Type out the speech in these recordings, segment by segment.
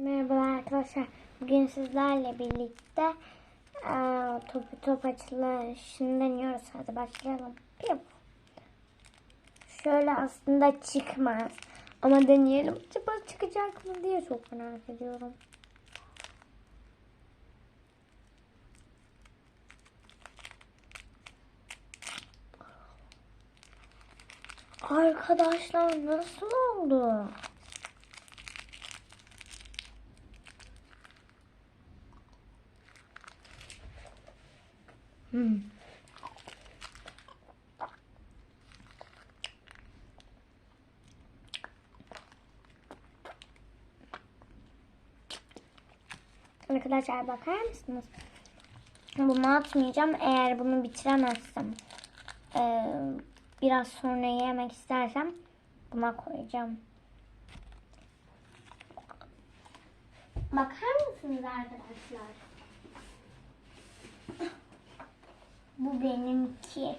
Merhabalar arkadaşlar. Bugün sizlerle birlikte eee topu top açılışını deniyoruz. Hadi başlayalım. Şöyle aslında çıkmaz. Ama deneyelim. Acaba çıkacak mı diye çok merak ediyorum. Arkadaşlar nasıl oldu? Hmm. Arkadaşlar bakar mısınız? Bunu atmayacağım. Eğer bunu bitiremezsem eee, biraz sonra yemek istersem buna koyacağım. Bakar mısınız arkadaşlar? Bu benimki.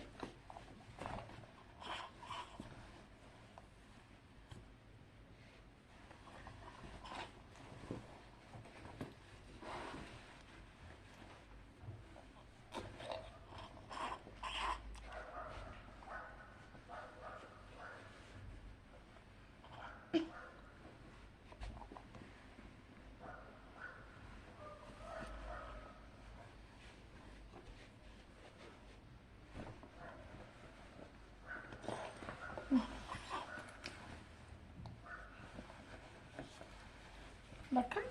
Bakın.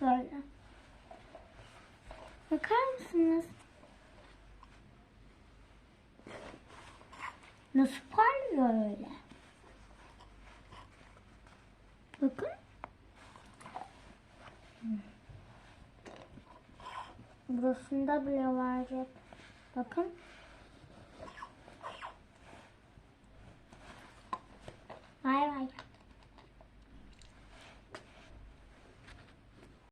Böyle. Bakar mısınız? Nasıl parlıyor öyle? Bakın. Burasında bile var. Bakın.